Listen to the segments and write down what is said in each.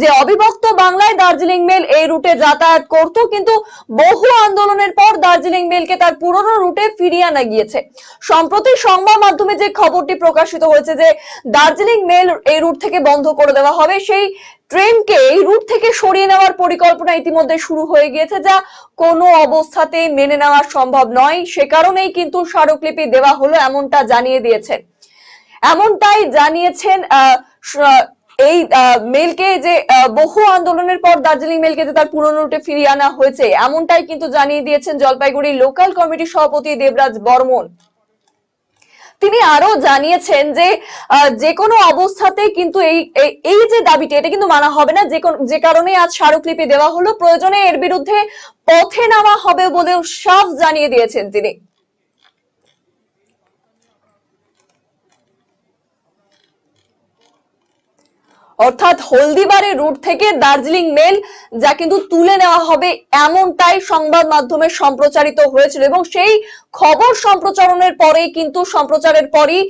যে অবিভক্ত বাংলায় দার্জিলিং মেল এই রুটে যাতায়াত করত, কিন্তু বহু আন্দোলনের পর দার্জিলিং মেলকে তার পুরনো রুটে ফিরিয়ে আনা গিয়েছে। সম্প্রতি সংবাদ মাধ্যমে যে খবরটি প্রকাশিত হয়েছে যে দার্জিলিং মেল এই রুট থেকে বন্ধ করে দেওয়া হবে, সেই ট্রেনকে এই রুট থেকে সরিয়ে নেওয়ার পরিকল্পনা ইতিমধ্যে শুরু হয়ে গিয়েছে, যা কোনো অবস্থাতে মেনে নেওয়া সম্ভব নয়। সে কারণেই কিন্তু স্মারকলিপি দেওয়া হলো, এমনটা জানিয়ে দিয়েছেন এমনটাই জানিয়েছেন এই মেলকে যে বহু আন্দোলনের পর দার্জিলিং মেলকে যে তার পুরনো রুটে ফিরিয়ে আনা হয়েছে, এমনটাই কিন্তু জানিয়ে দিয়েছেন জলপাইগুড়ি লোকাল কমিটির সভাপতি দেবরাজ বর্মন। তিনি আরও জানিয়েছেন যে যে কোনো অবস্থাতে কিন্তু এই, এই- যে দাবিটি, এটা কিন্তু মানা হবে না, যে যে কারণে আজ স্মারকলিপি দেওয়া হলো, প্রয়োজনে এর বিরুদ্ধে পথে নামা হবে বলেও সাফ জানিয়ে দিয়েছেন তিনি। অর্থাৎ হলদিবাড়ি রুট থেকে দার্জিলিং মেল, যা কিন্তু তুলে নেওয়া হবে এমনটাই সংবাদ মাধ্যমে সম্প্রচারিত হয়েছিল এবং সেই খবর সম্প্রচারণের পরেই কিন্তু সম্প্রচারের পরই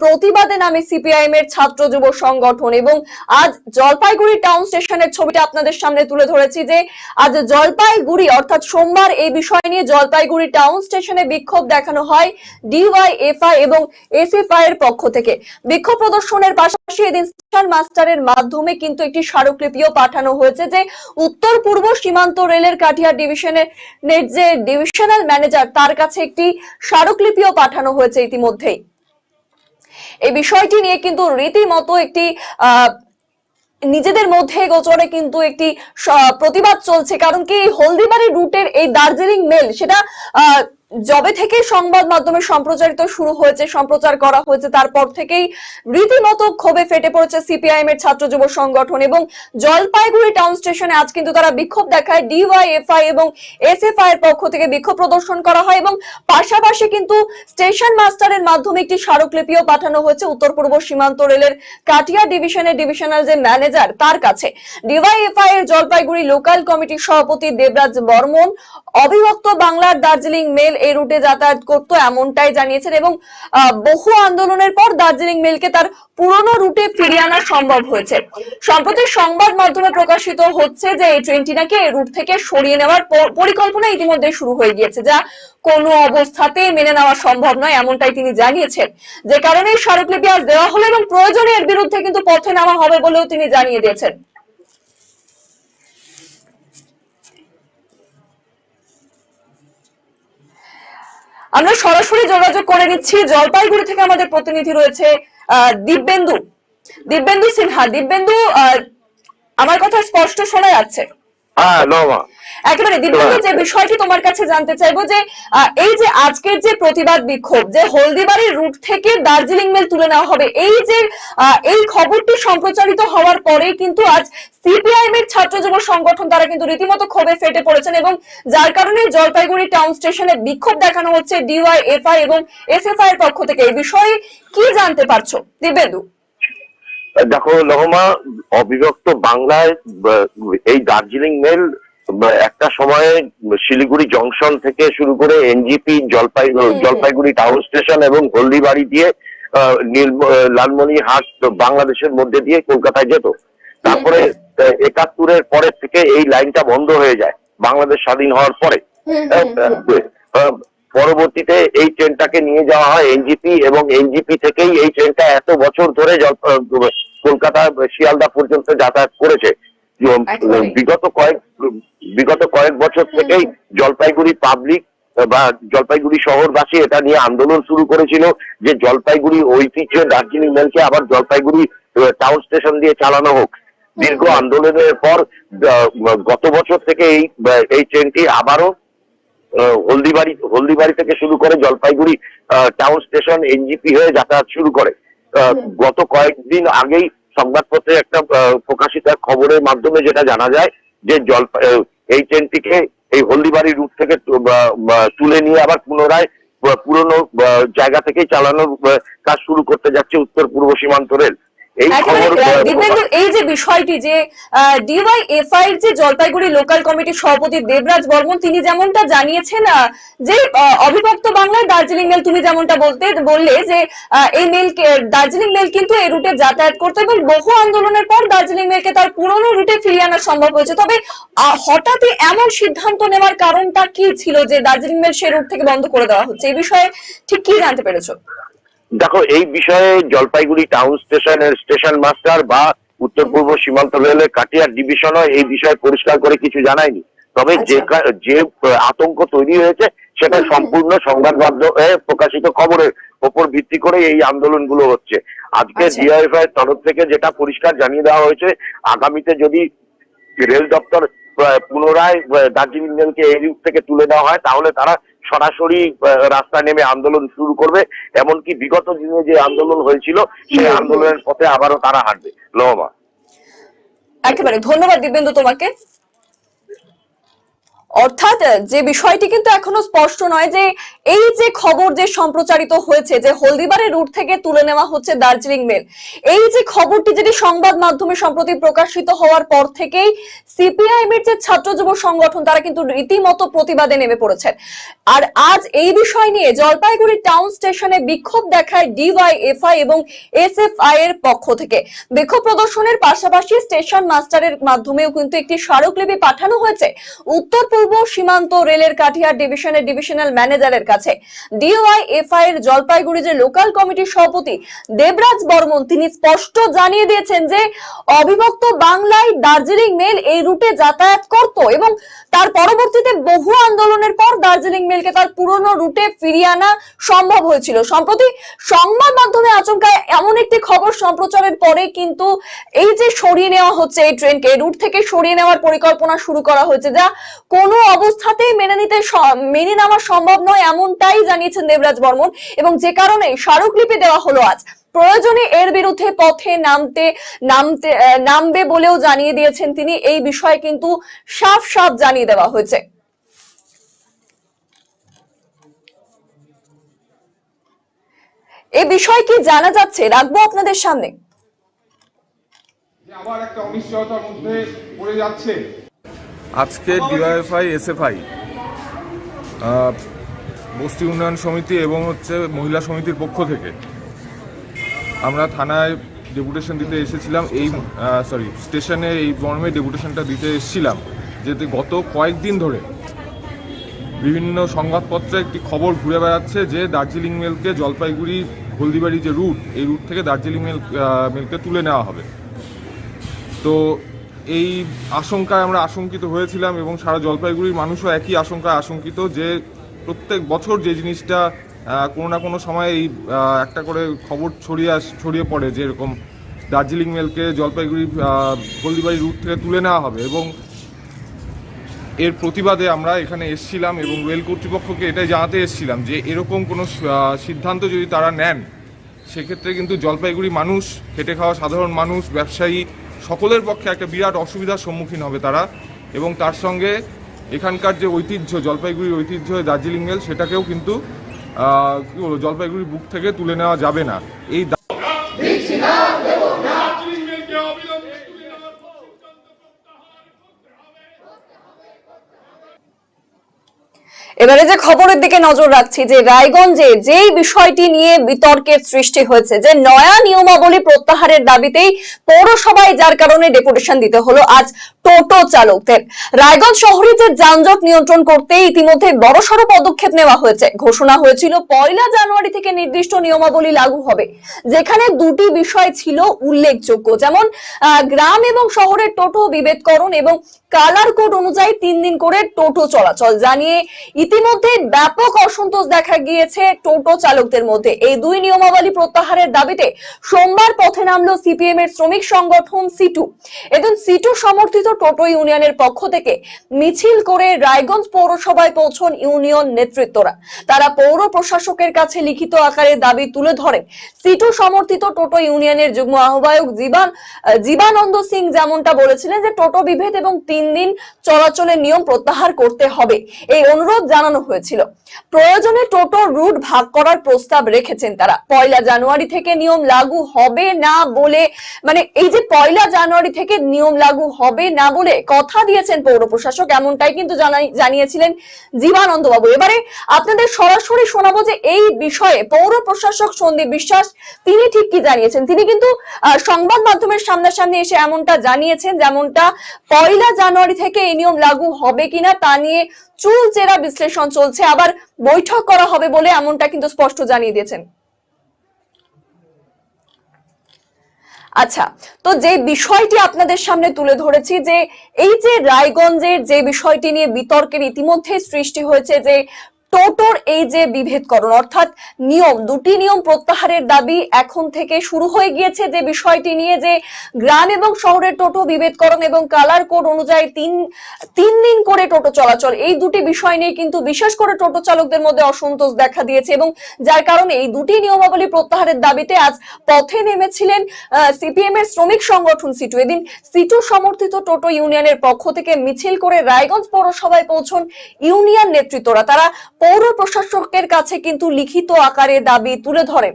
প্রতিবাদে নামে সিপিআইএম এর ছাত্র যুব সংগঠন এবং আজ জলপাইগুড়ি টাউন স্টেশনের ছবিটা আপনাদের সামনে তুলে ধরেছি যে আজ জলপাইগুড়ি, অর্থাৎ সোমবার এই বিষয় নিয়ে জলপাইগুড়ি টাউন স্টেশনে বিক্ষোভ দেখানো হয় ডিওয়াই এফআই এবং এসএফআই এর পক্ষ থেকে। বিক্ষোভ প্রদর্শনের পাশাপাশি এদিন স্টেশন মাস্টারের মাধ্যমে কিন্তু একটি স্মারকলিপিও পাঠানো হয়েছে যে উত্তর পূর্ব সীমান্ত রেলের কাঠিয়ার ডিভিশনের যে ডিভিশনাল ম্যানেজার, তার কাছে একটি স্মারকলিপিও পাঠানো হয়েছে ইতিমধ্যেই। এই বিষয়টি নিয়ে কিন্তু রীতিমতো একটি নিজেদের মধ্যে গোচরে কিন্তু একটি প্রতিবাদ চলছে। কারণ কি হলদিবাড়ি রুটের এই দার্জিলিং মেল, সেটা যবে থেকে সংবাদ মাধ্যমে সম্প্রচারিত শুরু হয়েছে, সম্প্রচার করা হয়েছে, তারপর থেকেই রীতিমতো ক্ষোভে ফেটে পড়েছে সিপিআইএম এর ছাত্র যুব সংগঠন এবং জলপাইগুড়ি টাউন স্টেশনে আজ কিন্তু তারা বিক্ষোভ দেখায় ডিওয়াইএফআই এবং এসএফআই এর পক্ষ থেকে বিক্ষোভ প্রদর্শন করা হয় এবং পাশাপাশি কিন্তু স্টেশন মাস্টারের মাধ্যমে একটি স্মারকলিপিও পাঠানো হয়েছে উত্তর পূর্ব সীমান্ত রেলের কাটিয়া ডিভিশনের ডিভিশনাল যে ম্যানেজার তার কাছে। ডিওয়াইএফআই এর জলপাইগুড়ি লোকাল কমিটির সভাপতি দেবরাজ বর্মন, অবিভক্ত বাংলার দার্জিলিং মেল এই রুটে যাতায়াত করত, এমনটাই জানিয়েছেন এবং বহু আন্দোলনের পর দার্জিলিং মেলকে তার পুরনো রুটে ফিরিয়ে আনা সম্ভব হয়েছে। সম্প্রতি সংবাদ মাধ্যমে প্রকাশিত হচ্ছে যে এই ট্রেনটি নাকি এই রুট থেকে সরিয়ে নেওয়ার পরিকল্পনা ইতিমধ্যে শুরু হয়ে গিয়েছে, যা কোনো অবস্থাতে মেনে নেওয়া সম্ভব নয়, এমনটাই তিনি জানিয়েছেন। যে কারণে স্মারকলিপি আজ দেওয়া হলো এবং প্রয়োজনে এর বিরুদ্ধে কিন্তু পথে নামা হবে বলেও তিনি জানিয়ে দিয়েছেন। আমরা সরাসরি যোগাযোগ করে নিচ্ছি। জলপাইগুড়ি থেকে আমাদের প্রতিনিধি রয়েছে দিব্যেন্দু। দিব্যেন্দু সিনহা, দিব্যেন্দু আমার কথা স্পষ্ট শোনা যাচ্ছে। হ্যাঁ একেবারে দিব্যেন্দু যে বিষয়টি তোমার কাছে জানতে চাইব যে এই যে আজকের যে প্রতিবাদ বিক্ষোভ যে হলদিবাড়ির রুট থেকে দার্জিলিং মেল তুলে নেওয়া হবে এই যে এই খবরটি সম্প্রচারিত হওয়ার পরে কিন্তু আজ সিপিআইএম এর ছাত্র যুব সংগঠন তারা কিন্তু রীতিমতো ক্ষোভে ফেটে পড়েছেন এবং যার কারণে জলপাইগুড়ি টাউন স্টেশনে বিক্ষোভ দেখানো হচ্ছে ডিওয়াইএফআই এবং এসএফআই এর পক্ষ থেকে। এই বিষয়ে কি জানতে পারছ? দিব্যেন্দু। দেখো লহমা অবিভক্ত বাংলায় এই দার্জিলিং মেল একটা সময়ে শিলিগুড়ি জংশন থেকে শুরু করে এনজিপি জলপাই জলপাইগুড়ি টাউন স্টেশন এবং হলদিবাড়ি দিয়ে আহ, নীল লালমনিরহাট বাংলাদেশের মধ্যে দিয়ে কলকাতায় যেত। তারপরে একাত্তরের পরের থেকে এই লাইনটা বন্ধ হয়ে যায় বাংলাদেশ স্বাধীন হওয়ার পরে। পরবর্তীতে এই ট্রেনটাকে নিয়ে যাওয়া হয় এনজিপি এবং এনজিপি থেকেই এই ট্রেনটা এত বছর ধরে কলকাতা শিয়ালদা পর্যন্ত যাতায়াত করেছে। বিগত কয়েক বিগত কয়েক বছর থেকেই জলপাইগুড়ি পাবলিক বা জলপাইগুড়ি শহরবাসী এটা নিয়ে আন্দোলন শুরু করেছিল যে জলপাইগুড়ি ঐতিহ্য দার্জিলিং মেলকে আবার জলপাইগুড়ি টাউন স্টেশন দিয়ে চালানো হোক। দীর্ঘ আন্দোলনের পর গত বছর থেকে এই এই ট্রেনটি আবারও হলদিবাড়ি হলদিবাড়ি থেকে শুরু করে জলপাইগুড়ি আহ, টাউন স্টেশন এনজিপি হয়ে যাতায়াত শুরু করে। আহ, গত কয়েকদিন আগেই সংবাদপত্রে একটা প্রকাশিত খবরের মাধ্যমে যেটা জানা যায় যে জল এই ট্রেনটিকে এই হলদিবাড়ি রুট থেকে তুলে নিয়ে আবার পুনরায় পুরনো জায়গা থেকেই চালানোর কাজ শুরু করতে যাচ্ছে উত্তর পূর্ব সীমান্ত রেল। এই যে বিষয়টি যে ডিওয়াইএফআই যে জলপাইগুড়ি লোকাল কমিটির সভাপতি দেবরাজ বর্মন তিনি যেমনটা জানিয়েছেন যে অবিভক্ত বাংলায় দার্জিলিং মেল তুমি যেমনটা বলতে বললে যে এই মেল দার্জিলিং মেল কিন্তু এই রুটে যাতায়াত করতো এবং বহু আন্দোলনের পর দার্জিলিং মেলকে তার পুরনো রুটে ফিরিয়ে আনা সম্ভব হয়েছে। তবে হঠাৎই এমন সিদ্ধান্ত নেওয়ার কারণটা কি ছিল যে দার্জিলিং মেল সে রুট থেকে বন্ধ করে দেওয়া হচ্ছে? এই বিষয়ে ঠিক কি জানতে পেরেছ? দেখো এই বিষয়ে জলপাইগুড়ি টাউন স্টেশনের স্টেশন মাস্টার বা উত্তর পূর্ব সীমান্ত রেলের কাটিয়ার ডিভিশনও এই বিষয়ে পরিষ্কার করে কিছু জানায়নি তবে যে আচ্ছা। যে আতঙ্ক তৈরি হয়েছে সেটা সম্পূর্ণ সংবাদ মাধ্যমে প্রকাশিত খবরের ওপর ভিত্তি করে এই আন্দোলনগুলো হচ্ছে আজকে আচ্ছা। ডিআইএফআই তরফ থেকে যেটা পরিষ্কার জানিয়ে দেওয়া হয়েছে আগামীতে যদি রেল দপ্তর পুনরায় দার্জিলিং রেলকে এই রুট থেকে তুলে দেওয়া হয় তাহলে তারা সরাসরি রাস্তা নেমে আন্দোলন শুরু করবে। এমনকি বিগত দিনে যে আন্দোলন হয়েছিল, সেই আন্দোলনের পথে আবারও তারা হাঁটবে। লোহমা একেবারে ধন্যবাদ দিব্যেন্দু তোমাকে। অর্থাৎ যে বিষয়টি কিন্তু এখনও স্পষ্ট নয় যে এই যে খবর যে সম্প্রচারিত হয়েছে, যে হলদিবারের রুট থেকে তুলে নেওয়া হচ্ছে দার্জিলিং মেল, এই যে খবরটি যেটি সংবাদ মাধ্যমে সম্প্রতি প্রকাশিত হওয়ার পর থেকেই সিপিআইএম এর যে ছাত্র যুব সংগঠন, তারা কিন্তু রীতিমতো প্রতিবাদে নেমে পড়েছেন। আর আজ এই বিষয় নিয়ে জলপাইগুড়ি টাউন স্টেশনে বিক্ষোভ দেখায় ডিওয়াইএফআই এবং এসএফআই এর পক্ষ থেকে। বিক্ষোভ প্রদর্শনের পাশাপাশি স্টেশন মাস্টারের মাধ্যমেও কিন্তু একটি স্মারকলিপি পাঠানো হয়েছে। উত্তর পূর্ব সীমান্ত রেলের কাঠিয়ার ডিভিশনের ডিভিশনাল ম্যানেজারের কাছে ডিওয়াইএফআই এর জলপাইগুড়ি যে লোকাল কমিটির সভাপতি দেবরাজ বর্মন, তিনি স্পষ্ট জানিয়ে দিয়েছেন যে অবিভক্ত বাংলায় দার্জিলিং মেল এই রুটে যাতায়াত করত এবং তার পরবর্তীতে বহু আন্দোলনের পর দার্জিলিং মেলকে তার পুরনো রুটে ফিরিয়ে আনা সম্ভব হয়েছিল। সম্প্রতি সংবাদ মাধ্যমে আচমকায় এমন একটি খবর সম্প্রচারের পরে কিন্তু এই যে সরিয়ে নেওয়া হচ্ছে এই ট্রেনকে রুট থেকে সরিয়ে নেওয়ার পরিকল্পনা শুরু করা হয়েছে, যা কোনো অবস্থাতেই মেনে নিতে মেনে নেওয়া সম্ভব নয় এমনটাই জানিয়েছেন দেবরাজ বর্মন। এবং যে কারণে স্মারকলিপি দেওয়া হলো আজ। প্রয়োজনে এর বিরুদ্ধে পথে নামতে নামতে নামবে বলেও জানিয়ে দিয়েছেন তিনি। এই বিষয়ে কিন্তু সাফ সাফ জানিয়ে দেওয়া হয়েছে। এ বিষয়ে কি জানা যাচ্ছে? রাখব আপনাদের সামনে। আবার একটা অনিশ্চয়তার মধ্যে পড়ে যাচ্ছে। আজকে ডিওয়াইএফআই এসএফআই বস্তি উন্নয়ন সমিতি এবং হচ্ছে মহিলা সমিতির পক্ষ থেকে আমরা থানায় ডেপুটেশন দিতে এসেছিলাম। এই সরি স্টেশনে এই মর্মে ডেপুটেশনটা দিতে এসেছিলাম। যেতে গত কয়েকদিন ধরে বিভিন্ন সংবাদপত্রে একটি খবর ঘুরে বেড়াচ্ছে যে দার্জিলিং মেলকে জলপাইগুড়ি, হলদিবাড়ি যে রুট, এই রুট থেকে দার্জিলিং মেল মেলকে তুলে নেওয়া হবে। তো এই আশঙ্কায় আমরা আশঙ্কিত হয়েছিলাম এবং সারা জলপাইগুড়ির মানুষও একই আশঙ্কায় আশঙ্কিত যে প্রত্যেক বছর যে জিনিসটা কোনো না কোনো সময় এই একটা করে খবর ছড়িয়ে আস, ছড়িয়ে পড়ে যে এরকম দার্জিলিং মেলকে জলপাইগুড়ি হলদিবাড়ি রুট থেকে তুলে নেওয়া হবে এবং এর প্রতিবাদে আমরা এখানে এসছিলাম এবং রেল কর্তৃপক্ষকে এটাই জানাতে এসছিলাম যে এরকম কোনো সিদ্ধান্ত যদি তারা নেন, সেক্ষেত্রে কিন্তু জলপাইগুড়ি মানুষ, খেটে খাওয়া সাধারণ মানুষ, ব্যবসায়ী সকলের পক্ষে একটা বিরাট অসুবিধার সম্মুখীন হবে তারা এবং তার সঙ্গে এখানকার যে ঐতিহ্য, জলপাইগুড়ির ঐতিহ্য দার্জিলিং মেল সেটাকেও কিন্তু জলপাইগুড়ির বুক থেকে তুলে নেওয়া যাবে না। এই দা- দার্জিলিং মেলকে অবিলম্বে তুলে নেওয়ার সিদ্ধান্ত প্রত্যাহার করতে হবে এবারে যে খবরের দিকে নজর রাখছি যে রায়গঞ্জে যেই বিষয়টি নিয়ে বিতর্কের সৃষ্টি হয়েছে, যে নয়া নিয়মাবলী প্রত্যাহারের দাবিতেই পৌরসভায় যার কারণে ডেপুটেশন দিতে হলো, আজ টোটো চালকদের। রায়গঞ্জ শহরে যে যানজট নিয়ন্ত্রণ করতে ইতিমধ্যে বড়সড় পদক্ষেপ নেওয়া হয়েছে। ঘোষণা হয়েছিল, পয়লা জানুয়ারি থেকে নির্দিষ্ট নিয়মাবলী লাগু হবে। যেখানে দুটি বিষয় ছিল উল্লেখযোগ্য, যেমন গ্রাম এবং শহরের টোটো বিভেদকরণ এবং কালার কোড অনুযায়ী তিন দিন করে টোটো চলাচল। জানিয়ে ইতিমধ্যে ব্যাপক অসন্তোষ দেখা গিয়েছে টোটো চালকদের মধ্যে। এই দুই নিয়মাবলী প্রত্যাহারের দাবিতে সোমবার পথে নামলো সিপিএম এর শ্রমিক সংগঠন সিটু। এদিন সিটু সমর্থিত টোটো ইউনিয়নের পক্ষ থেকে মিছিল করে রায়গঞ্জ পৌরসভায় পৌঁছন ইউনিয়ন নেতৃত্বরা। তারা পৌর প্রশাসকের কাছে লিখিত আকারে দাবি তুলে ধরেন সিটু সমর্থিত টোটো ইউনিয়নের যুগ্ম আহ্বায়ক জীবান জীবানন্দ সিং যেমনটা বলেছিলেন যে টোটো বিভেদ এবং তিন দিন চলাচলের নিয়ম প্রত্যাহার করতে হবে। এই অনুরোধ জানানো হয়েছিল। প্রয়োজনে টোটো রুট ভাগ করার প্রস্তাব রেখেছেন তারা। পয়লা জানুয়ারি থেকে নিয়ম লাগু হবে না বলে মানে এই যে পয়লা জানুয়ারি থেকে নিয়ম লাগু হবে না বলে কথা দিয়েছেন পৌর প্রশাসক, এমনটাই কিন্তু জানিয়েছিলেন জীবানন্দ বাবু এবারে আপনাদের সরাসরি শোনাবো যে এই বিষয়ে পৌর প্রশাসক সন্দীপ বিশ্বাস, তিনি ঠিক কি জানিয়েছেন? তিনি কিন্তু সংবাদ মাধ্যমের সামনাসামনি এসে এমনটা জানিয়েছেন, যেমনটা পয়লা জানুয়ারি থেকে এই নিয়ম লাগু হবে কিনা তা নিয়ে চুল চেরা বিশ্লেষণ চলছে। আবার বৈঠক করা হবে বলে এমনটা কিন্তু স্পষ্ট জানিয়ে দিয়েছেন। আচ্ছা তো যে বিষয়টি আপনাদের সামনে তুলে ধরেছি যে এই যে রায়গঞ্জের যে বিষয়টি নিয়ে বিতর্কের ইতিমধ্যে সৃষ্টি হয়েছে যে টোটোর এই যে বিভেদকরণ, অর্থাৎ নিয়ম, দুটি নিয়ম প্রত্যাহারের দাবি এখন থেকে শুরু হয়ে গিয়েছে। যে বিষয়টি নিয়ে যে গ্রাম এবং শহরের টোটো বিভেদকরণ এবং কালার কোড অনুযায়ী তিন তিন দিন করে টোটো চলাচল, এই দুটি বিষয় নিয়ে কিন্তু বিশেষ করে টোটো চালকদের মধ্যে অসন্তোষ দেখা দিয়েছে এবং যার কারণে এই দুটি নিয়মাবলী প্রত্যাহারের দাবিতে আজ পথে নেমেছিলেন সিপিএম এর শ্রমিক সংগঠন সিটু। এদিন সিটু সমর্থিত টোটো ইউনিয়নের পক্ষ থেকে মিছিল করে রায়গঞ্জ পৌরসভায় পৌঁছন ইউনিয়ন নেতৃত্বরা। তারা পৌর প্রশাসকের কাছে কিন্তু লিখিত আকারে দাবি তুলে ধরে।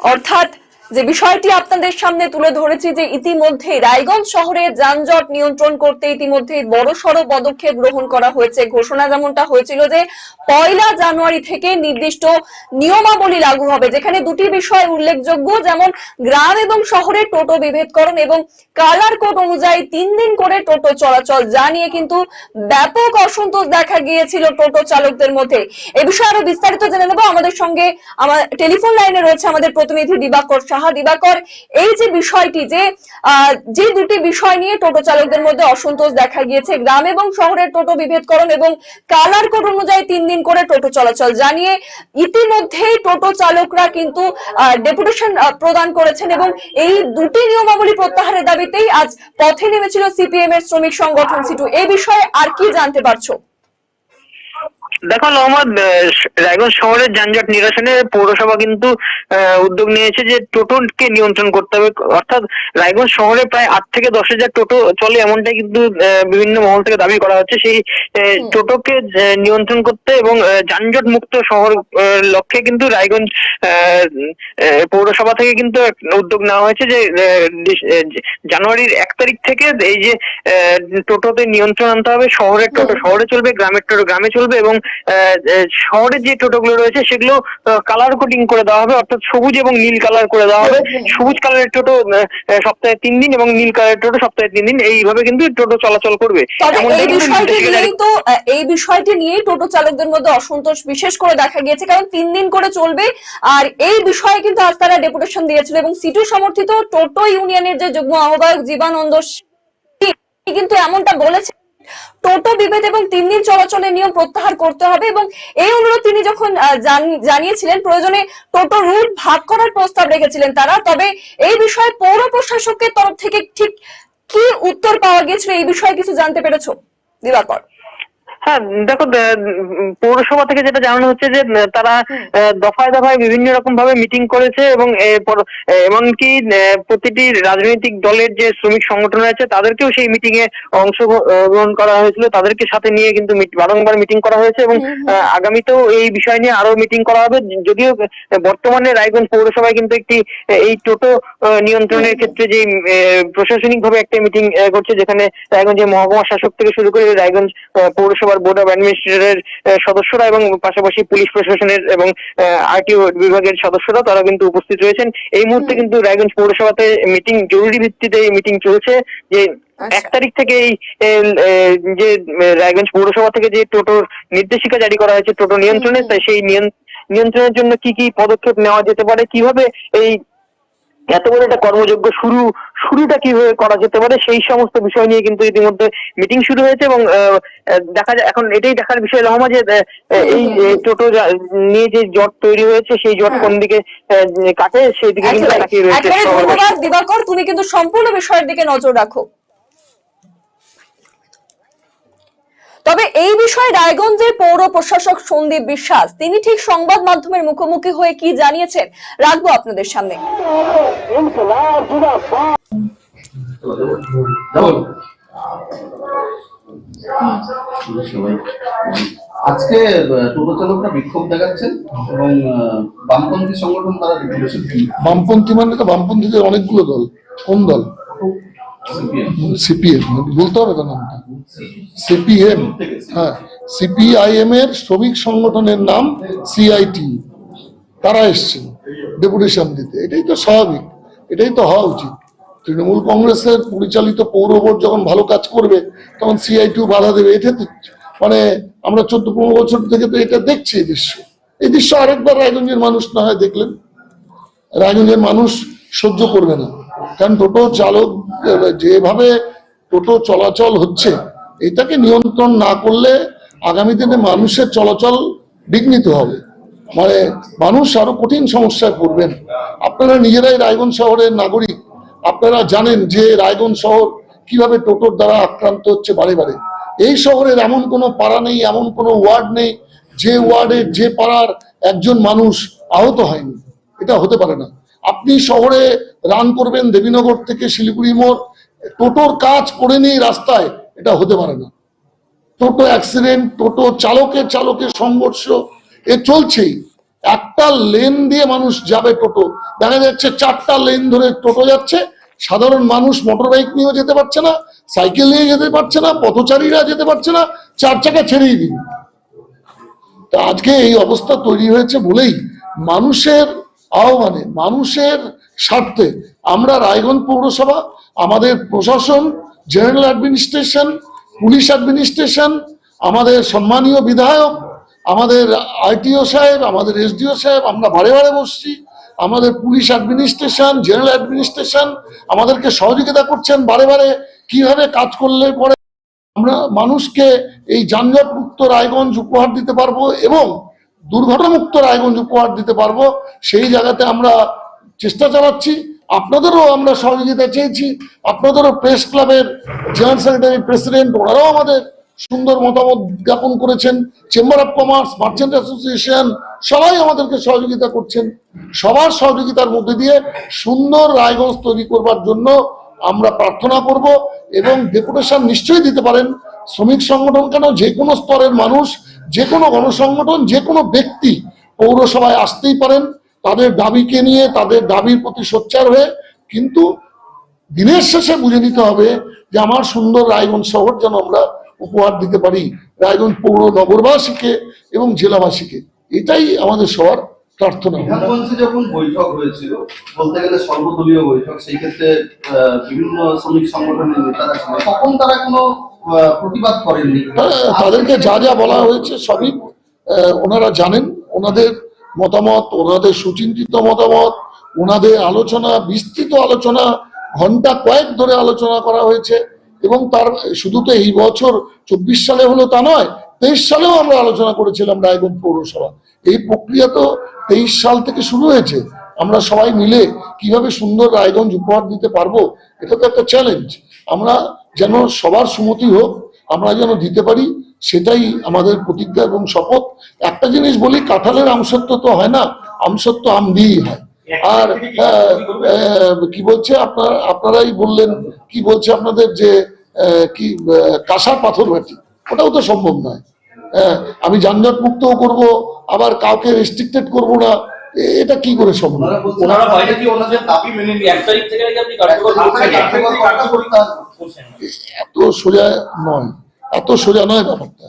অর্থাৎ যে বিষয়টি আপনাদের সামনে তুলে ধরেছি যে ইতিমধ্যে রায়গঞ্জ শহরে যানজট নিয়ন্ত্রণ করতে ইতিমধ্যে বড় সড় পদক্ষেপ গ্রহণ করা হয়েছে। ঘোষণা যেমনটা হয়েছিল যে পয়লা জানুয়ারি থেকে নির্দিষ্ট নিয়মাবলী লাগু হবে, যেখানে দুটি বিষয় উল্লেখযোগ্য, যেমন গ্রাম এবং শহরে টোটো বিভেদকরণ এবং কালার কোড অনুযায়ী তিন দিন করে টোটো চলাচল। যা নিয়ে কিন্তু ব্যাপক অসন্তোষ দেখা গিয়েছিল টোটো চালকদের মধ্যে। এ বিষয়ে আরও বিস্তারিত জেনে নেব। আমাদের সঙ্গে আমার টেলিফোন লাইনে রয়েছে আমাদের প্রতিনিধি দিবাকর সাহা। দিবাকর, এই যে বিষয়টি যে যে দুটি বিষয় নিয়ে টোটো চালকদের মধ্যে অসন্তোষ দেখা গিয়েছে, গ্রাম এবং শহরের টোটো বিভেদকরণ এবং কালার কোড অনুযায়ী তিন দিন করে টোটো চলাচল জানিয়ে ইতিমধ্যেই টোটো চালকরা কিন্তু ডেপুটেশন প্রদান করেছেন এবং এই দুটি নিয়মাবলী প্রত্যাহারের দাবিতেই আজ পথে নেমেছিল সিপিএম এর শ্রমিক সংগঠন সিটু। এই বিষয়ে আর কি জানতে পারছ? দেখো মোহাম্মদ রায়গঞ্জ শহরের যানজট নিরসনে পৌরসভা কিন্তু উদ্যোগ নিয়েছে যে টোটোকে নিয়ন্ত্রণ করতে হবে। অর্থাৎ রায়গঞ্জ শহরে প্রায় আট থেকে দশ হাজার টোটো চলে এমনটাই কিন্তু বিভিন্ন মহল থেকে দাবি করা হচ্ছে। সেই টোটোকে নিয়ন্ত্রণ করতে এবং যানজট মুক্ত শহর লক্ষ্যে কিন্তু রায়গঞ্জ পৌরসভা থেকে কিন্তু উদ্যোগ নেওয়া হয়েছে যে জানুয়ারির এক তারিখ থেকে এই যে টোটোতে নিয়ন্ত্রণ আনতে হবে। শহরের টোটো শহরে চলবে গ্রামের টোটো গ্রামে চলবে এবং শহরের যে টোটোগুলো রয়েছে সেগুলো কালার কোডিং করে দেওয়া হবে অর্থাৎ সবুজ এবং নীল কালার করে দেওয়া হবে। সবুজ কালারের টোটো সপ্তাহে তিন দিন এবং নীল কালারের টোটো সপ্তাহে তিন দিন। এইভাবে কিন্তু টোটো চলাচল করবে। এই বিষয়টি নিয়েই টোটো চালকদের মধ্যে অসন্তোষ বিশেষ করে দেখা গিয়েছে কারণ তিন দিন করে চলবে। আর এই বিষয়ে কিন্তু আজ তারা ডেপুটেশন দিয়েছিল এবং সিটু সমর্থিত টোটো ইউনিয়নের যে যুগ্ম আহ্বায়ক জীবানন্দ কিন্তু এমনটা বলেছে টোটো, বিভেদ এবং তিন দিন চলাচলের নিয়ম প্রত্যাহার করতে হবে এবং এই অনুরোধ তিনি যখন জানিয়েছিলেন, প্রয়োজনে টোটো রুট ভাগ করার প্রস্তাব রেখেছিলেন তারা, তবে এই বিষয়ে পৌর প্রশাসকের তরফ থেকে ঠিক কি উত্তর পাওয়া গিয়েছিল এই বিষয়ে কিছু জানতে পেরেছ? দিবাকর। হ্যাঁ দেখো পৌরসভা থেকে যেটা জানানো হচ্ছে যে তারা দফায় দফায় বিভিন্ন রকম ভাবে মিটিং করেছে এবং এমনকি প্রতিটি রাজনৈতিক দলের যে শ্রমিক সংগঠন আছে তাদেরকেও সেই মিটিং এ অংশগ্রহণ করা হয়েছিল। তাদেরকে সাথে নিয়ে কিন্তু বারংবার মিটিং করা হয়েছে এবং আগামীতেও এই বিষয় নিয়ে আরও মিটিং করা হবে। যদিও বর্তমানে রায়গঞ্জ পৌরসভায় কিন্তু একটি এই টোটো নিয়ন্ত্রণের ক্ষেত্রে যে প্রশাসনিক ভাবে একটা মিটিং করছে যেখানে রায়গঞ্জের মহকুমা শাসক থেকে শুরু করে রায়গঞ্জ আহ, পৌরসভার বোর্ড অফ অ্যাডমিনিস্ট্রেটরের সদস্যরা এবং পাশাপাশি পুলিশ প্রশাসনের এবং আরটিও বিভাগের সদস্যরা তারা কিন্তু উপস্থিত রয়েছেন। এই মুহূর্তে কিন্তু রায়গঞ্জ পৌরসভাতে মিটিং জরুরি ভিত্তিতে এই মিটিং চলছে যে আচ্ছা। এক তারিখ থেকে এই যে রায়গঞ্জ পৌরসভা থেকে যে টোটোর নির্দেশিকা জারি করা হয়েছে টোটো নিয়ন্ত্রণের তাই সেই নিয়ন্ত্রণের জন্য কি কি পদক্ষেপ নেওয়া যেতে পারে? কীভাবে এই এত বড় একটা কর্মযজ্ঞ শুরু শুরুটা কীভাবে করা যেতে পারে সেই সমস্ত বিষয় নিয়ে কিন্তু ইতিমধ্যে মিটিং শুরু হয়েছে এবং দেখা যায় এখন এটাই দেখার বিষয় রহমা যে এই টোটো নিয়ে যে জট তৈরি হয়েছে সেই জট কোন দিকে কাটে সেই দিকে কিন্তু তাকিয়ে রয়েছে দিবাকর তুমি কিন্তু সম্পূর্ণ বিষয়ের দিকে নজর রাখো। তবে এই বিষয়ে রায়গঞ্জের পৌর প্রশাসক সন্দীপ বিশ্বাস তিনি ঠিক সংবাদ মাধ্যমের মুখোমুখি হয়ে কি জানিয়েছেন রাখব আপনাদের সামনে। আজকে টোটো চালকরা বিক্ষোভ দেখাচ্ছেন এবং বামপন্থী সংগঠন তারা বামপন্থী মানে তো বামপন্থীদের অনেকগুলো দল। কোন দল? সিপিএম। বলতে হবে তো নামটা। সিপিএম হ্যাঁ সিপিআইএম এর শ্রমিক সংগঠনের নাম সিআইটি তারা এসছেন ডেপুটেশন দিতে। এটাই তো স্বাভাবিক, এটাই তো হওয়া উচিত। তৃণমূল কংগ্রেসের পরিচালিত পৌর বোর্ড যখন ভালো কাজ করবে, তখন সিআইটিও বাধা দেবে। এটা তো মানে আমরা চোদ্দ পনেরো বছর থেকে তো এটা দেখছি এই দৃশ্য। এই দৃশ্য আরেকবার রায়গঞ্জের মানুষ না হয় দেখলেন। রায়গঞ্জের মানুষ সহ্য করবে না। কারণ টোটো চালক, যেভাবে টোটো চলাচল হচ্ছে এটাকে নিয়ন্ত্রণ না করলে আগামী দিনে মানুষের চলাচল বিঘ্নিত হবে। মানে মানুষ আরও কঠিন সমস্যায় পড়বেন। আপনারা নিজেরাই রায়গঞ্জ শহরের নাগরিক। আপনারা জানেন যে রায়গঞ্জ শহর কীভাবে টোটোর দ্বারা আক্রান্ত হচ্ছে বারে বারে। এই শহরের এমন কোনো পাড়া নেই, এমন কোনো ওয়ার্ড নেই, যে ওয়ার্ডের, যে পাড়ার একজন মানুষ আহত হয়নি। এটা হতে পারে না। আপনি শহরে রান করবেন দেবীনগর থেকে শিলিগুড়ি মোড়। টোটোর কাজ করে নিয়ে রাস্তায় এটা হতে পারে না। টোটো অ্যাক্সিডেন্ট টোটো চালকের চালকের সংঘর্ষ, এ চলছেই। একটা লেন দিয়ে মানুষ যাবে টোটো। দেখা যাচ্ছে চারটা লেন ধরে টোটো যাচ্ছে। সাধারণ মানুষ মোটর বাইক নিয়েও যেতে পারছে না সাইকেল নিয়ে যেতে পারছে না, পথচারীরা যেতে পারছে না, চার চাকা ছেড়েই দিন। তা আজকে এই অবস্থা তৈরি হয়েছে বলেই মানুষের আহ্বানে, মানুষের স্বার্থে আমরা রায়গঞ্জ পৌরসভা, আমাদের প্রশাসন জেনারেল অ্যাডমিনিস্ট্রেশন, পুলিশ অ্যাডমিনিস্ট্রেশন, আমাদের সম্মানীয় বিধায়ক, আমাদের আইটিও সাহেব, আমাদের এসডিও সাহেব, আমরা বারে বারে বসছি, আমাদের পুলিশ অ্যাডমিনিস্ট্রেশন, জেনারেল অ্যাডমিনিস্ট্রেশন, আমাদেরকে সহযোগিতা করছেন বারে বারে, কীভাবে কাজ করলে পরে আমরা মানুষকে এই যানজট মুক্ত রায়গঞ্জ উপহার দিতে পারব এবং দুর্ঘটনামুক্ত রায়গঞ্জ উপহার দিতে পারব, সেই জায়গাতে আমরা চেষ্টা চালাচ্ছি। আপনাদেরও আমরা সহযোগিতা চেয়েছি। আপনাদেরও প্রেস ক্লাবের জেনারেল সেক্রেটারি, প্রেসিডেন্ট, ওনারাও আমাদের সুন্দর মতামত জ্ঞাপন করেছেন। Chamber of commerce, merchant association, সবাই আমাদেরকে সহযোগিতা করছেন। সবার সহযোগিতার মধ্যে দিয়ে সুন্দর রায়গঞ্জ তৈরি করবার জন্য আমরা প্রার্থনা করব এবং ডেপুটেশন নিশ্চয়ই দিতে পারেন। শ্রমিক সংগঠন কেন? যে কোনো স্তরের মানুষ, যে কোনো গণসংগঠন, যে কোনো ব্যক্তি পৌরসভায় আসতেই পারেন। তাদের দাবিকে নিয়ে তাদের দাবির প্রতি সোচ্চার হয়ে কিন্তু দিনের শেষে বুঝে নিতে হবে যে আমার সুন্দর রায়গঞ্জ শহর যেন আমরা উপহার দিতে পারি। রায়গঞ্জ পৌর নগরবাসীকে এবং জেলাবাসীকে। এটাই আমাদের সবার প্রার্থনা। যখন বৈঠক হয়েছিল বলতে গেলে সর্বদলীয় বৈঠক সেই ক্ষেত্রে বিভিন্ন শ্রমিক সংগঠনের নেতারা তখন তারা কোনো প্রতিবাদ করেননি। হ্যাঁ, তাদেরকে যা যা বলা হয়েছে সবই ওনারা জানেন। ওনাদের মতামত, ওনাদের সুচিন্তিত মতামত, ওনাদের আলোচনা, বিস্তৃত আলোচনা, ঘণ্টা কয়েক ধরে আলোচনা করা হয়েছে এবং তার, শুধু তো এই বছর চব্বিশ সালে হলো তা নয়, তেইশ সালেও আমরা আলোচনা করেছিলাম রায়গঞ্জ পৌরসভা। এই প্রক্রিয়া তো তেইশ সাল থেকে শুরু হয়েছে। আমরা সবাই মিলে কীভাবে সুন্দর রায়গঞ্জ উপহার দিতে পারব, এটা তো একটা চ্যালেঞ্জ আমরা যেন সবার সুমতি হোক, আমরা যেন দিতে পারি সেটাই আমাদের প্রতিজ্ঞা এবং শপথ। একটা জিনিস বলি কাঁঠালের আমসত্ব তো হয় না আমসত্ব আম দিয়েই হয়। আর আহ, আহ, কি বলছে আপনার আপনারাই বললেন কি বলছে আপনাদের যে আহ, কি কাঁসার পাথর ভাটি ওটাও তো সম্ভব নয়। হ্যাঁ, আমি যানজট মুক্তও করব আবার কাউকে রেস্ট্রিক্টেড করব না এটা কি করে সম্ভব? মেনে। এত সোজা নয়। এত সোজা নয় ব্যাপারটা,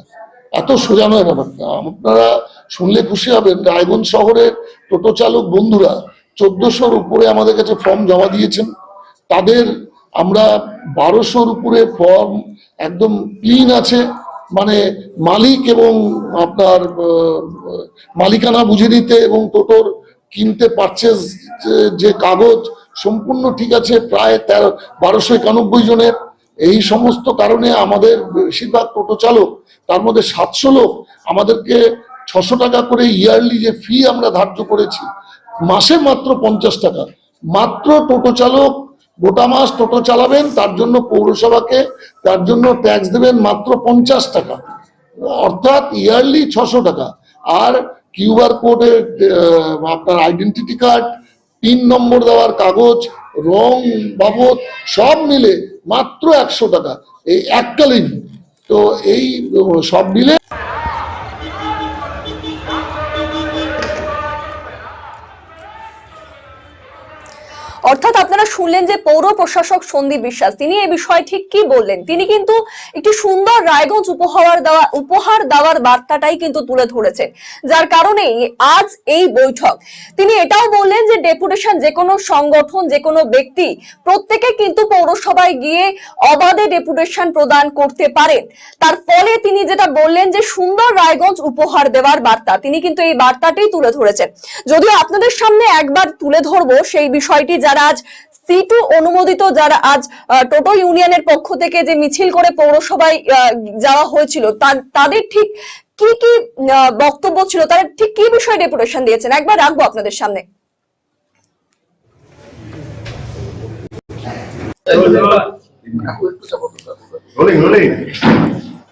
এত সোজা নয় ব্যাপারটা। আপনারা শুনলে খুশি হবেন, রায়গঞ্জ শহরের টোটো চালক বন্ধুরা চোদ্দশোর উপরে আমাদের কাছে ফর্ম জমা দিয়েছেন। তাদের আমরা বারোশোর উপরে ফর্ম একদম ক্লিন আছে মানে মালিক এবং আপনার মালিকানা বুঝে নিতে এবং টোটোর কিনতে পারচেজ যে কাগজ সম্পূর্ণ ঠিক আছে, প্রায় তেরো, বারোশো একানব্বই জনের। এই সমস্ত কারণে আমাদের বেশিরভাগ টোটো চালক, তার মধ্যে সাতশো লোক আমাদেরকে ছশো টাকা করে ইয়ারলি যে ফি আমরা ধার্য করেছি, মাসে মাত্র পঞ্চাশ টাকা। মাত্র টোটো চালক গোটা মাস টোটো চালাবেন, তার জন্য পৌরসভাকে, তার জন্য ট্যাক্স দেবেন মাত্র পঞ্চাশ টাকা। অর্থাৎ ইয়ারলি ছশো টাকা। আর কিউআর কোডে আপনার আইডেন্টিটি কার্ড তিন নম্বর দেওয়ার কাগজ রং বাবদ সব মিলে মাত্র একশো টাকা। এই এককালীন। তো এই সব মিলে অর্থাৎ আপনারা শুনলেন যে পৌর প্রশাসক সন্দীপ বিশ্বাস। তিনি এই বিষয়ে ঠিক কি বললেন? তিনি কিন্তু একটি সুন্দর রায়গঞ্জ উপহার দেওয়া উপহার দেওয়ার বার্তাটাই কিন্তু তুলে ধরেছেন। যার কারণেই আজ এই বৈঠক। তিনি এটাও বললেন যে ডেপুটেশন যে কোনো সংগঠন যে কোনো ব্যক্তি প্রত্যেকে কিন্তু পৌরসভায় গিয়ে অবাধে ডেপুটেশন প্রদান করতে পারেন। তার ফলে তিনি যেটা বললেন যে সুন্দর রায়গঞ্জ উপহার দেওয়ার বার্তা, তিনি কিন্তু এই বার্তাটাই তুলে ধরেছেন। যদিও আপনাদের সামনে একবার তুলে ধরবো সেই বিষয়টি যারা আজ সিটু অনুমোদিত যারা আজ টোটো ইউনিয়নের পক্ষ থেকে যে মিছিল করে পৌরসভায় আহ, যাওয়া হয়েছিল তাদের ঠিক কি কি বক্তব্য ছিল? তারা ঠিক কি বিষয়ে ডেপুটেশন দিয়েছেন? একবার রাখব আপনাদের সামনে।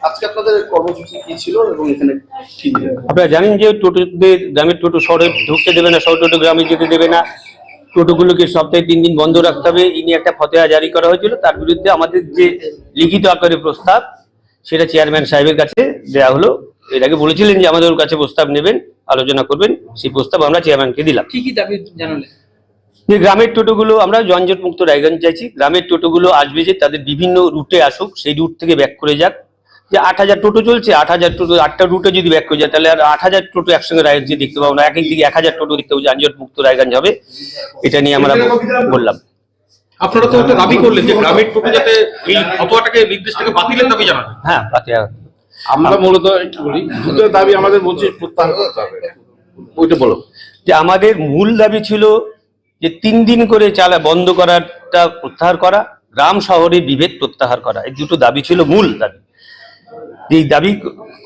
আজকে আপনাদের কর্মসূচি কি ছিল এবং এখানে কি দিলেন আপনারা জানেন যে টোটোদের গ্রামের টোটো শহরে ঢুকতে দেবে না শহর টোটো গ্রামে যেতে দেবে না। টোটোগুলোকে সপ্তাহে তিন দিন বন্ধ রাখতে হবে। এই নিয়ে একটা ফতেয়া জারি করা হয়েছিল। তার বিরুদ্ধে আমাদের যে লিখিত আকারে প্রস্তাব সেটা চেয়ারম্যান সাহেবের কাছে দেওয়া হলো। এর আগে বলেছিলেন যে আমাদের কাছে প্রস্তাব নেবেন আলোচনা করবেন। সেই প্রস্তাব আমরা চেয়ারম্যানকে দিলাম। কি কি দাবি জানালেন? যে গ্রামের টোটোগুলো আমরা যানজট মুক্ত রায়গঞ্জ চাইছি গ্রামের টোটোগুলো আসবে যে তাদের বিভিন্ন রুটে আসুক সেই রুট থেকে ব্যাক করে যাক। যে আট হাজার টোটো চলছে আট হাজার টোটো আটটা রুটে যদি ব্যাক করে যায় তাহলে আর আট হাজার টোটো একসঙ্গে রায়গঞ্জে দেখতে পাবো না। এক এক দিকে এক হাজার টোটো দেখতে পাবো যানজট মুক্ত রায়গঞ্জ হবে। এটা নিয়ে আমরা বললাম। আপনারা তো একটা দাবি করলেন যে গ্রামের টোটো যাতে এই ফতোয়াটাকে নির্দেশটাকে বাতিলের দাবি জানাবেন। হ্যাঁ আমরা মূলত একটু বলি দুটো দাবি আমাদের বলছি প্রত্যাহার করতে হবে। ওইটা বলো। যে আমাদের মূল দাবি ছিল যে তিন দিন করে চালা বন্ধ করাটা প্রত্যাহার করা গ্রাম শহরে বিভেদ প্রত্যাহার করা। এই দুটো দাবি ছিল মূল দাবি। এই দাবি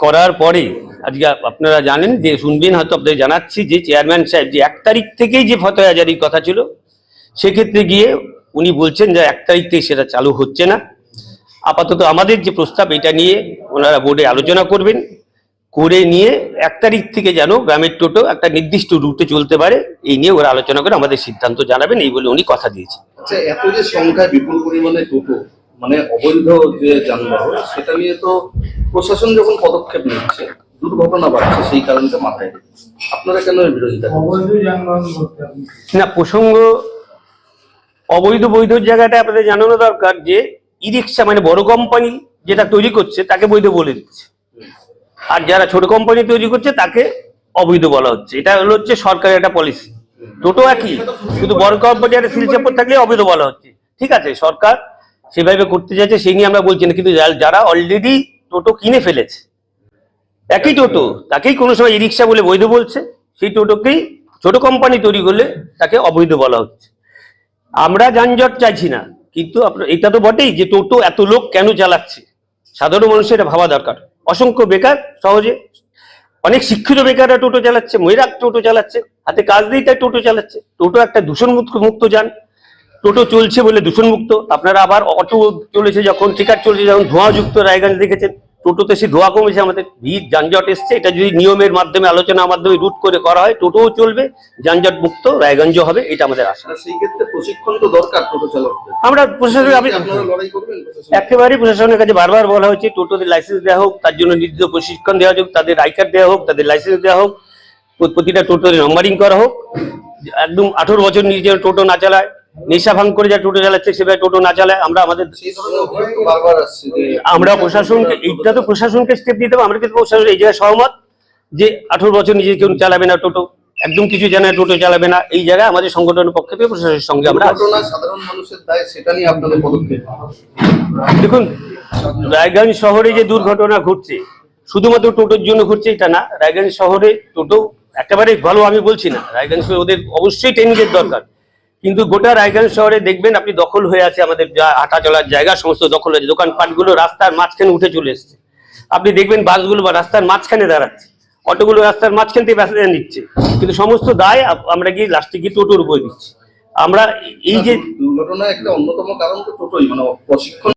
করার পরে, আজকে আপনারা জানেন, যে শুনবেন হয়তো আপনাদের জানাচ্ছি যে চেয়ারম্যান সাহেব যে এক তারিখ থেকেই যে ফতোয়া জারির কথা ছিল, সেক্ষেত্রে গিয়ে উনি বলছেন যে এক তারিখ থেকে সেটা চালু হচ্ছে না। আপাতত আমাদের যে প্রস্তাব, এটা নিয়ে ওনারা বোর্ডে আলোচনা করবেন। করে নিয়ে এক তারিখ থেকে যেন গ্রামের টোটো একটা নির্দিষ্ট রুটে চলতে পারে, এই নিয়ে ওরা আলোচনা করে আমাদের সিদ্ধান্ত জানাবেন, এই বলে উনি কথা দিয়েছেন। আচ্ছা এত যে সংখ্যায় বিপুল পরিমাণে টোটো মানে অবৈধ যে যানবাহন সেটা নিয়ে তো প্রশাসন যখন পদক্ষেপ নিচ্ছে দুর্ঘটনা বাড়ছে সেই কারণটা মাথায় আপনারা কেন বিরোধিতা না প্রসঙ্গ অবৈধ বৈধ জায়গাটা আপনাদের জানানো দরকার যে ই রিক্সা মানে বড় কোম্পানি যেটা তৈরি করছে তাকে বৈধ বলে দিচ্ছে। আর যারা ছোট কোম্পানি তৈরি করছে তাকে অবৈধ বলা হচ্ছে। এটা হলো হচ্ছে সরকারের একটা পলিসি টোটো একই। শুধু বড় কোম্পানি একটা সিল থাকলে অবৈধ বলা হচ্ছে। ঠিক আছে সরকার সেভাবে করতে চাইছে সেই নিয়ে আমরা বলছি না। কিন্তু যারা অলরেডি টোটো কিনে ফেলেছে একই টোটো তাকেই কোনো সময় ই রিক্সা বলে বৈধ বলছে সেই টোটোকেই ছোট কোম্পানি তৈরি করলে তাকে অবৈধ বলা হচ্ছে। আমরা যানজট চাইছি না কিন্তু আপনার এটা তো বটেই যে টোটো এত লোক কেন চালাচ্ছে? সাধারণ মানুষের এটা ভাবা দরকার। অসংখ্য বেকার সহজে অনেক শিক্ষিত বেকাররা টোটো চালাচ্ছে মহিলা টোটো চালাচ্ছে হাতে কাজ দিয়ে তাই টোটো চালাচ্ছে। টোটো একটা দূষণ মুক্ত মুক্ত যান। টোটো চলছে বলে দূষণ মুক্ত আপনারা আবার অটো চলেছে যখন টিকার চলছে যখন ধোঁয়াযুক্ত রায়গঞ্জ দেখেছেন। টোটোতে সে ধোঁয়া কমেছে আমাদের। ভিড় যানজট এসছে। এটা যদি নিয়মের মাধ্যমে আলোচনার মাধ্যমে রুট করে করা হয় টোটোও চলবে যানজট মুক্ত রায়গঞ্জ হবে এটা আমাদের আশা। সেই ক্ষেত্রে প্রশিক্ষণ তো দরকার টোটো চালকদের। আমরা প্রশাসনের আমি আপনারা লড়াই করবেন প্রশাসন? একেবারে প্রশাসনের কাছে বারবার বলা হয়েছে টোটোদের লাইসেন্স দেওয়া হোক তার জন্য নির্দিষ্ট প্রশিক্ষণ দেওয়া হোক তাদের আই কার্ড দেওয়া হোক তাদের লাইসেন্স দেওয়া হোক প্রতিটা টোটোর নম্বরিং করা হোক। একদম আঠারো বছর নিয়ে যেন টোটো না চালায়। নেশা ভাঙ করে যা টোটো চালাচ্ছে সেভাবে টোটো না চালায় আমরা আমাদের আমরা প্রশাসনকে এইটা তো প্রশাসনকে স্টেপ দিতে হবে আমরা কিন্তু প্রশাসন এই জায়গায় সহমত যে আঠারো বছর নিজে কেউ চালাবে না টোটো একদম কিছু জানে টোটো চালাবে না এই জায়গায় আমাদের সংগঠনের পক্ষ থেকে প্রশাসনের সঙ্গে আমরা সাধারণ মানুষের দায় সেটা নিয়ে আপনাদের পদক্ষেপ? দেখুন রায়গঞ্জ শহরে যে দুর্ঘটনা ঘটছে শুধুমাত্র টোটোর জন্য ঘটছে এটা না রায়গঞ্জ শহরে টোটো একেবারে ভালো আমি বলছি না রায়গঞ্জ ওদের অবশ্যই ট্রেনিং এর দরকার। কিন্তু গোটা রায়গঞ্জ শহরে দেখবেন আপনি দখল হয়ে আছে আমাদের যা হাঁটা চলার জায়গা সমস্ত দখল হয়েছে দোকানপাটগুলো রাস্তার মাঝখানে উঠে চলে এসছে আপনি দেখবেন বাসগুলো বা রাস্তার মাঝখানে দাঁড়াচ্ছে অটোগুলো রাস্তার মাঝখান থেকে প্যাসেঞ্জার নিচ্ছে কিন্তু সমস্ত দায় আমরা গিয়ে লাস্টে গিয়ে টোটোর উপরে দিচ্ছি আমরা এই যে দুর্ঘটনার একটা অন্যতম কারণ তো টোটোই মানে প্রশিক্ষণ!